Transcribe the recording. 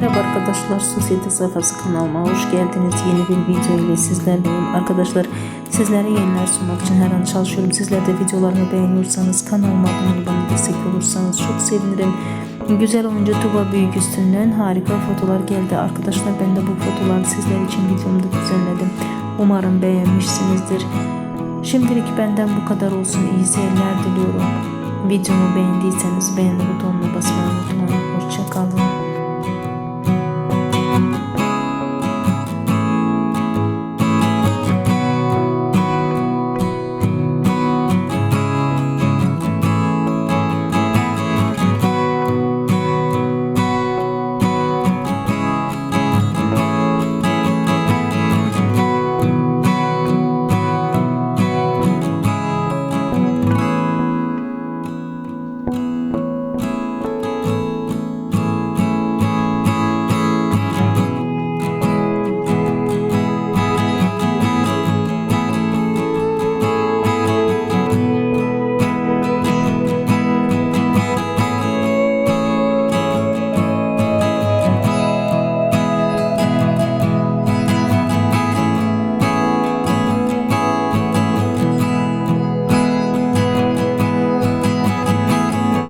Merhaba arkadaşlar, Sosyete Sayfası kanalıma hoş geldiniz. Yeni bir video ile sizlerleyim. Arkadaşlar sizlere yeniler sunmak için her an çalışıyorum. Sizler de videolarımı beğeniyorsanız kanalıma abone olup bana destek olursanız çok sevinirim. Güzel oyuncu Tuba Büyük üstünden harika fotolar geldi. Arkadaşlar ben de bu fotoları sizler için videomda düzenledim. Umarım beğenmişsinizdir. Şimdilik benden bu kadar olsun. İyi seyirler diliyorum. Videomu beğendiyseniz beğeni butonuna basmayı